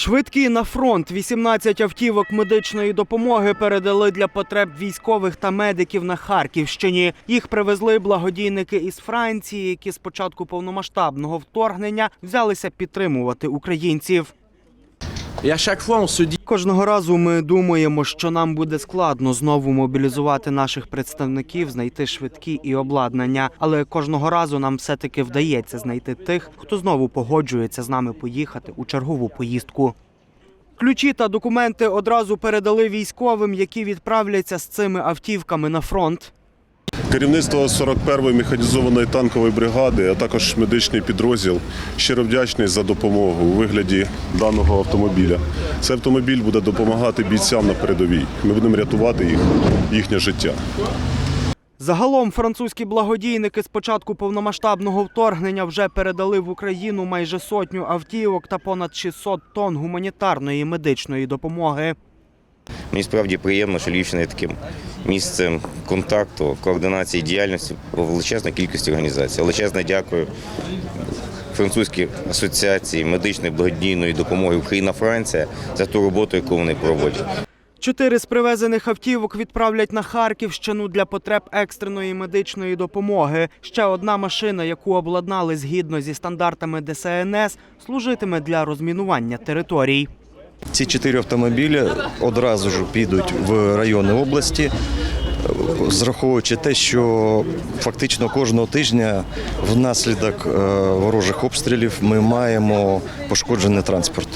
Швидкі на фронт 18 автівок медичної допомоги передали для потреб військових та медиків на Харківщині. Їх привезли благодійники із Франції, які з початку повномасштабного вторгнення взялися підтримувати українців. Кожного разу ми думаємо, що нам буде складно знову мобілізувати наших представників, знайти швидкі і обладнання. Але кожного разу нам все-таки вдається знайти тих, хто знову погоджується з нами поїхати у чергову поїздку. Ключі та документи одразу передали військовим, які відправляться з цими автівками на фронт. Керівництво 41-ї механізованої танкової бригади, а також медичний підрозділ щиро вдячний за допомогу у вигляді даного автомобіля. Цей автомобіль буде допомагати бійцям на передовій. Ми будемо рятувати їх, їхнє життя. Загалом французькі благодійники з початку повномасштабного вторгнення вже передали в Україну майже сотню автівок та понад 600 тонн гуманітарної медичної допомоги. Мені справді приємно, що Львівщина є таким місцем контакту, координації діяльності по величезній кількості організацій. Величезне дякую французькій асоціації медичної благодійної допомоги Україна-Франція за ту роботу, яку вони проводять. Чотири з привезених автівок відправлять на Харківщину для потреб екстреної медичної допомоги. Ще одна машина, яку обладнали згідно зі стандартами ДСНС, служитиме для розмінування територій. Ці чотири автомобілі одразу ж підуть в райони області, зраховуючи те, що фактично кожного тижня внаслідок е, ворожих обстрілів ми маємо пошкоджений транспорт.